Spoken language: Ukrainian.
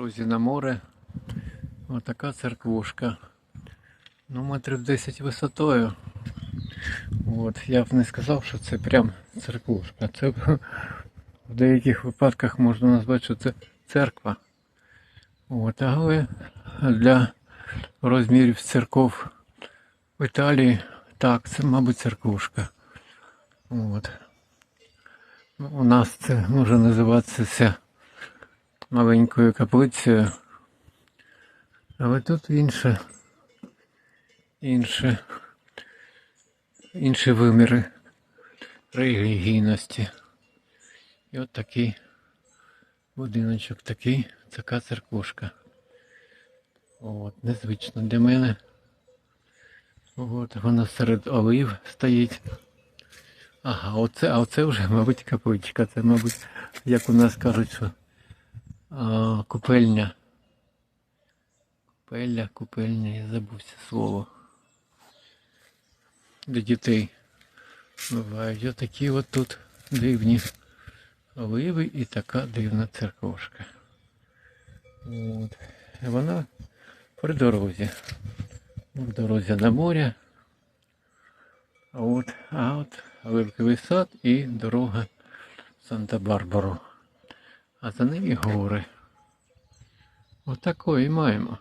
Друзі, на море. Отака церквушка. Ну, метрів 10 висотою. От, я б не сказав, що це прям церквушка. Це в деяких випадках можна назвати, що це церква. От, але для розмірів церков в Італії так, це, мабуть, церквушка. От. У нас це може називатися маленькою каплицею. Але тут інше, інше, інші виміри релігійності. І от такий будиночок, такий, така церквушка. От, незвично для мене. От, вона серед олив стоїть. Ага, оце, а оце вже, мабуть, капличка. Це, мабуть, як у нас кажуть, що купельня. Купелля, купельня, я забувся слово. Для дітей бувають отакі от тут дивні оливи і така дивна церквушка. От. Вона при дорозі. В дорозі на море. А от, а от Оливковий сад і дорога Санта-Барбару. А за ними гори. Отакої маємо.